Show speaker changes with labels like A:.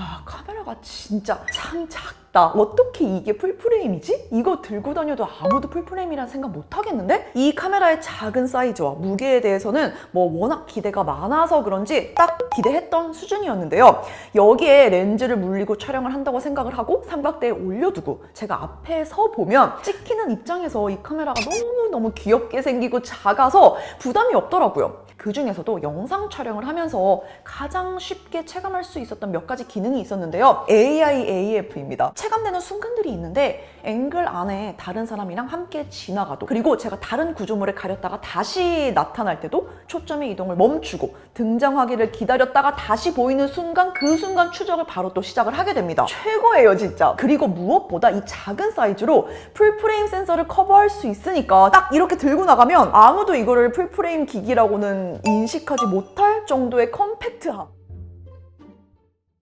A: 아, 카메라가 진짜 참 작다. 어떻게 이게 풀프레임이지? 이거 들고 다녀도 아무도 풀프레임이란 생각 못 하겠는데? 이 카메라의 작은 사이즈와 무게에 대해서는 뭐 워낙 기대가 많아서 그런지 딱 기대했던 수준이었는데요. 여기에 렌즈를 물리고 촬영을 한다고 생각을 하고 삼각대에 올려두고 제가 앞에 서 보면 찍히는 입장에서 이 카메라가 너무너무 귀엽게 생기고 작아서 부담이 없더라고요. 그 중에서도 영상 촬영을 하면서 가장 쉽게 체감할 수 있었던 몇 가지 기능이 있었는데요. AI AF입니다. 체감되는 순간들이 있는데 앵글 안에 다른 사람이랑 함께 지나가도 그리고 제가 다른 구조물에 가렸다가 다시 나타날 때도 초점의 이동을 멈추고 등장하기를 기다렸다가 다시 보이는 순간 그 순간 추적을 바로 또 시작을 하게 됩니다. 최고예요 진짜. 그리고 무엇보다 이 작은 사이즈로 풀프레임 센서를 커버할 수 있으니까 딱 이렇게 들고 나가면 아무도 이거를 풀프레임 기기라고 는 인식하지 못할 정도의 컴팩트함.